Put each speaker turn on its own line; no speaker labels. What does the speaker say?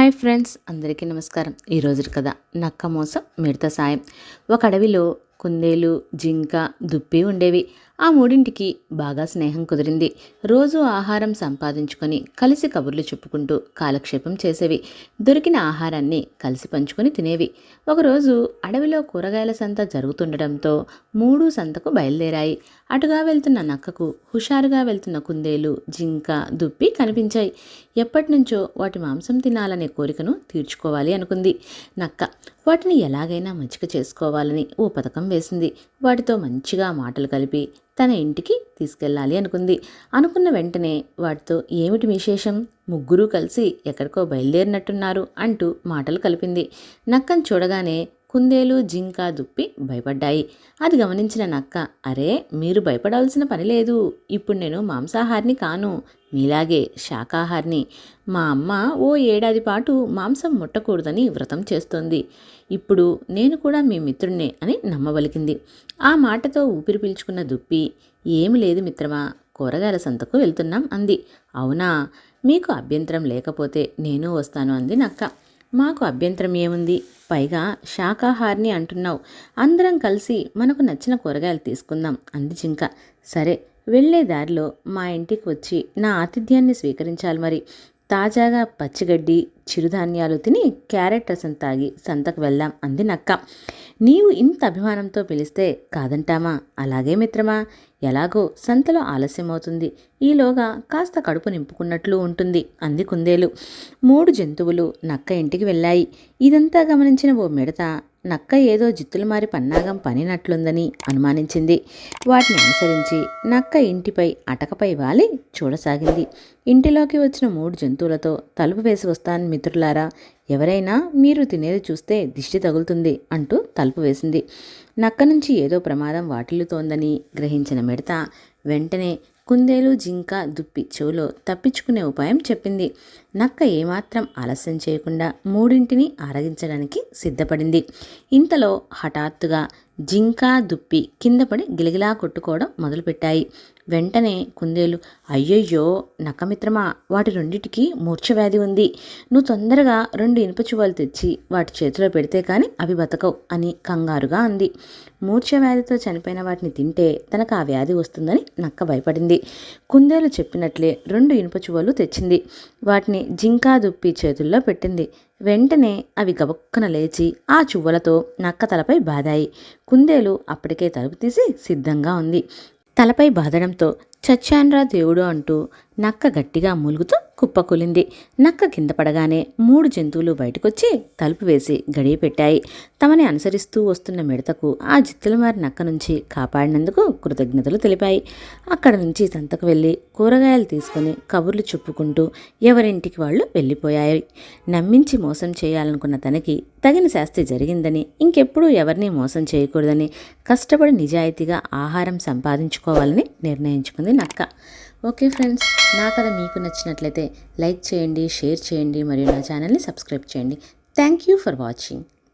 Hi friends అందరికీ నమస్కారం. ఈరోజు కథ నక్క మోసం మిడత సాయం. ఒక అడవిలో కుందేలు జింక దుప్పి ఉండేవి. ఆ మూడింటికి బాగా స్నేహం కుదిరింది. రోజు ఆహారం సంపాదించుకొని కలిసి కబుర్లు చెప్పుకుంటూ కాలక్షేపం చేసేవి. దొరికిన ఆహారాన్ని కలిసి పంచుకొని తినేవి. ఒకరోజు అడవిలో కూరగాయల సంత జరుగుతుండటంతో మూడు సంతకు బయలుదేరాయి. అటుగా వెళ్తున్న నక్కకు హుషారుగా వెళ్తున్న కుందేలు జింక దుప్పి కనిపించాయి. ఎప్పటినుంచో వాటి మాంసం తినాలనే కోరికను తీర్చుకోవాలి అనుకుంది నక్క. వాటిని ఎలాగైనా మచ్చిక చేసుకోవాలని ఓ పథకం వేసింది. వాటితో మంచిగా మాటలు కలిపి తన ఇంటికి తీసుకెళ్ళాలి అనుకుంది. అనుకున్న వెంటనే వాటితో ఏమిటి విశేషం? ముగ్గురూ కలిసి ఎక్కడికో బయలుదేరినట్టున్నారు అంటూ మాటలు కలిపింది. నక్కను చూడగానే కుందేలు జింక దుప్పి భయపడ్డాయి. అది గమనించిన నక్క అరే మీరు భయపడాల్సిన పని లేదు. ఇప్పుడు నేను మాంసాహారిని కాను. మీలాగే శాకాహారిని. మా అమ్మ ఓ ఏడాది పాటు మాంసం ముట్టకూడదని వ్రతం చేస్తోంది. ఇప్పుడు నేను కూడా మీ మిత్రుణ్ణే అని నమ్మబలికింది ఆ మాటతో ఊపిరి పీల్చుకున్న దుప్పి ఏమి లేదు మిత్రమా కూరగాయల సంతకు వెళ్తున్నాం అంది. అవునా మీకు అభ్యంతరం లేకపోతే నేను వస్తాను అంది నక్క. మాకు అభ్యంతరం ఏముంది? పైగా శాకాహారిని అంటున్నావు. అందరం కలిసి మనకు నచ్చిన కూరగాయలు తీసుకుందాం అంది జింక. సరే వెళ్ళే దారిలో మా ఇంటికి వచ్చి నా ఆతిథ్యాన్ని స్వీకరించాలి మరి. తాజాగా పచ్చిగడ్డి చిరుధాన్యాలు తిని క్యారెట్ రసం తాగి సంతకు వెళ్దాం అంది నక్క నీవు ఇంత అభిమానంతో పిలిస్తే కాదంటామా? అలాగే మిత్రమా ఎలాగో సంతలో ఆలస్యమవుతుంది. ఈలోగా కాస్త కడుపు నింపుకున్నట్లు ఉంటుంది అంది కుందేలు. మూడు జంతువులు నక్క ఇంటికి వెళ్ళాయి. ఇదంతా గమనించిన ఓ మిడత నక్క ఏదో జిత్తులు మారి పన్నాగం పనినట్లుందని అనుమానించింది. వాటిని అనుసరించి నక్క ఇంటిపై అటకపై వాలి చూడసాగింది. ఇంటిలోకి వచ్చిన మూడు జంతువులతో తలుపు వేసి వస్తాను మిత్రులారా ఎవరైనా మీరు తినేది చూస్తే దిష్టి తగులుతుంది అంటూ తలుపు వేసింది. నక్క నుంచి ఏదో ప్రమాదం వాటిల్లుతోందని గ్రహించిన మిడత వెంటనే కుందేలు జింక దుప్పి చెవులో తప్పించుకునే ఉపాయం చెప్పింది. నక్క ఏమాత్రం ఆలస్యం చేయకుండా మూడింటిని ఆరగించడానికి సిద్ధపడింది. ఇంతలో హఠాత్తుగా జింక దుప్పి కింద పడి గిలగిలా కొట్టుకోవడం మొదలుపెట్టాయి. వెంటనే కుందేలు అయ్యయ్యో నక్కమిత్రమా వాటి రెండిటికి మూర్ఛవ్యాధి ఉంది. నువ్వు తొందరగా రెండు ఇనుప చువ్వలు తెచ్చి వాటి చేతిలో పెడితే కానీ అవి బతకవు అని కంగారుగా అంది. మూర్ఛవ్యాధితో చనిపోయిన వాటిని తింటే తనకు ఆ వ్యాధి వస్తుందని నక్క భయపడింది. కుందేలు చెప్పినట్లే రెండు ఇనుప చువ్వలు తెచ్చింది. వాటిని జింకా దుప్పి చేతుల్లో పెట్టింది. వెంటనే అవి గబుక్కన లేచి ఆ చువ్వలతో నక్క తలపై బాదాయి. కుందేలు అప్పటికే తలుపు తీసి సిద్ధంగా ఉంది. తలపై బాదడంతో చచ్చాన్రా దేవుడు అంటూ నక్క గట్టిగా మూలుగుతూ కుప్పకూలింది నక్క కింద పడగానే మూడు జంతువులు బయటకొచ్చి తలుపు వేసి గడియ పెట్టాయి. తమని అనుసరిస్తూ వస్తున్న మిడతకు ఆ జిత్తులమారి నక్క నుంచి కాపాడినందుకు కృతజ్ఞతలు తెలిపాయి. అక్కడ నుంచి సంతకు వెళ్ళి కూరగాయలు తీసుకుని కబుర్లు చెప్పుకుంటూ ఎవరింటికి వాళ్ళు వెళ్ళిపోయాయి. నమ్మించి మోసం చేయాలనుకున్న తనకి తగిన శాస్తి జరిగిందని ఇంకెప్పుడూ ఎవరిని మోసం చేయకూడదని కష్టపడి నిజాయితీగా ఆహారం సంపాదించుకోవాలని నిర్ణయించుకుంది నక్క. Okay friends. నా కథ మీకు నచ్చినట్లయితే లైక్ చేయండి షేర్ చేయండి మరియు నా ఛానల్ని సబ్స్క్రైబ్ చేయండి. Thank you for watching.